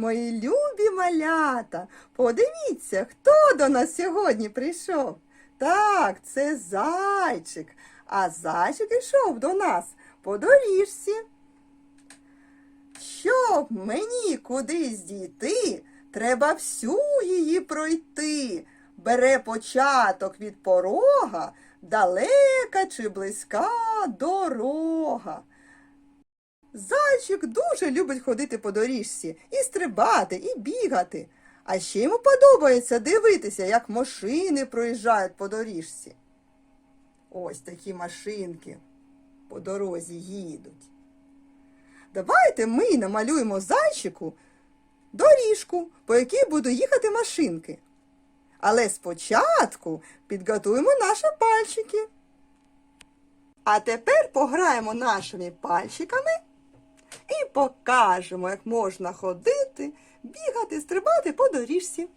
мої любі малята. Подивіться, хто до нас сьогодні прийшов. Так, це зайчик. А зайчик йшов до нас по доріжці. Щоб мені кудись дійти, треба всю її пройти. Бере початок від порога, далека чи близька дорога. Зайчик дуже любить ходити по доріжці і стрибати, і бігати. А ще йому подобається дивитися, як машини проїжджають по доріжці. Ось такі машинки по дорозі їдуть. Давайте ми намалюємо зайчику доріжку, по якій будуть їхати машинки. Але спочатку підготуємо наші пальчики. А тепер пограємо нашими пальчиками і покажемо, як можна ходити, бігати, стрибати по доріжці.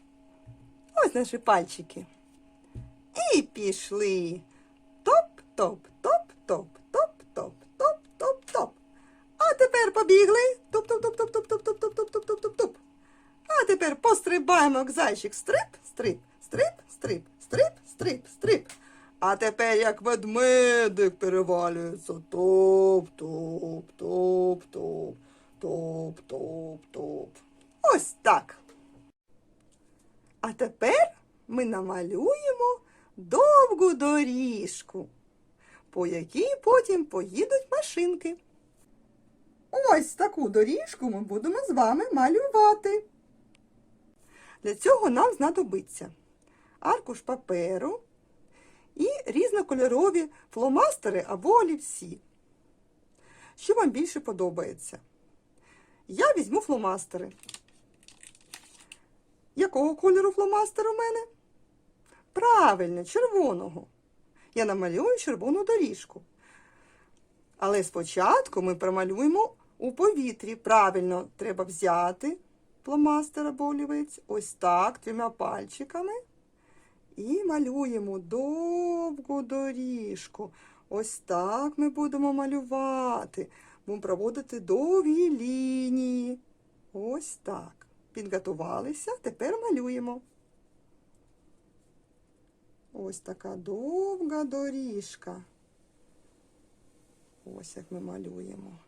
Ось наші пальчики. І пішли. Топ-топ, топ-топ, топ-топ, топ-топ, топ. А тепер побігли. Топ-топ-топ-топ-топ-топ-топ-топ-топ-топ. А тепер пострибаємо, як зайчик. Стрип, стрип, стрип, стрип, стрип, стрип, стрип. А тепер як ведмедик перевалюється. Топ, топ, топ, топ, топ, топ, топ. Ось так. А тепер ми намалюємо довгу доріжку, по якій потім поїдуть машинки. Ось таку доріжку ми будемо з вами малювати. Для цього нам знадобиться аркуш паперу і різнокольорові фломастери або олівці. Що вам більше подобається? Я візьму фломастери. Якого кольору фломастер у мене? Правильно, червоного. Я намалюю червону доріжку. Але спочатку ми промалюємо у повітрі. Правильно, треба взяти фломастер або олівець. Ось так, трьома пальчиками. Малюємо довгу доріжку. Ось так ми будемо малювати. Будемо проводити довгі лінії. Ось так. Підготувалися, тепер малюємо. Ось така довга доріжка. Ось як ми малюємо.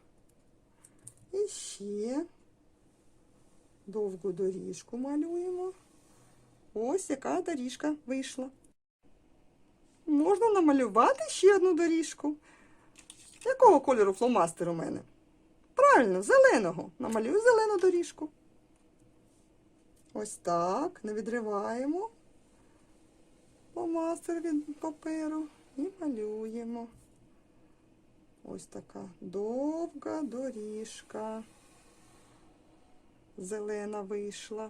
І ще довгу доріжку малюємо. Ось яка доріжка вийшла. Можна намалювати ще одну доріжку. Якого кольору фломастер у мене? Правильно, зеленого. Намалюю зелену доріжку. Ось так, не відриваємо фломастер від паперу і малюємо. Ось така довга доріжка. Зелена вийшла.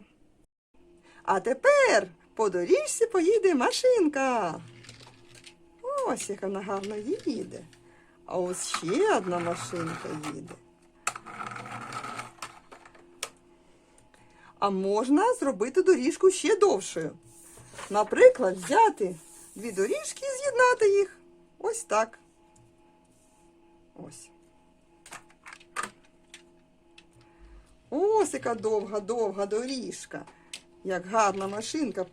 А тепер по доріжці поїде машинка. Ось як вона гарно їде. А ось ще одна машинка їде. А можна зробити доріжку ще довшою. Наприклад, взяти дві доріжки і з'єднати їх. Ось так. Ось. Ось яка довга-довга доріжка. Як гарна машинка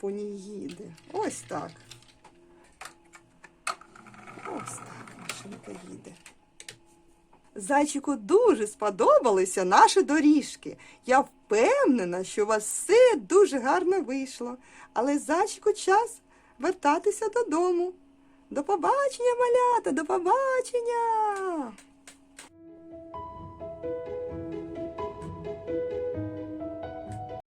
по ній їде. Ось так. Ось так машинка їде. Зайчику дуже сподобалися наші доріжки. Я впевнена, що у вас все дуже гарно вийшло. Але зайчику час вертатися додому. До побачення, малята, до побачення!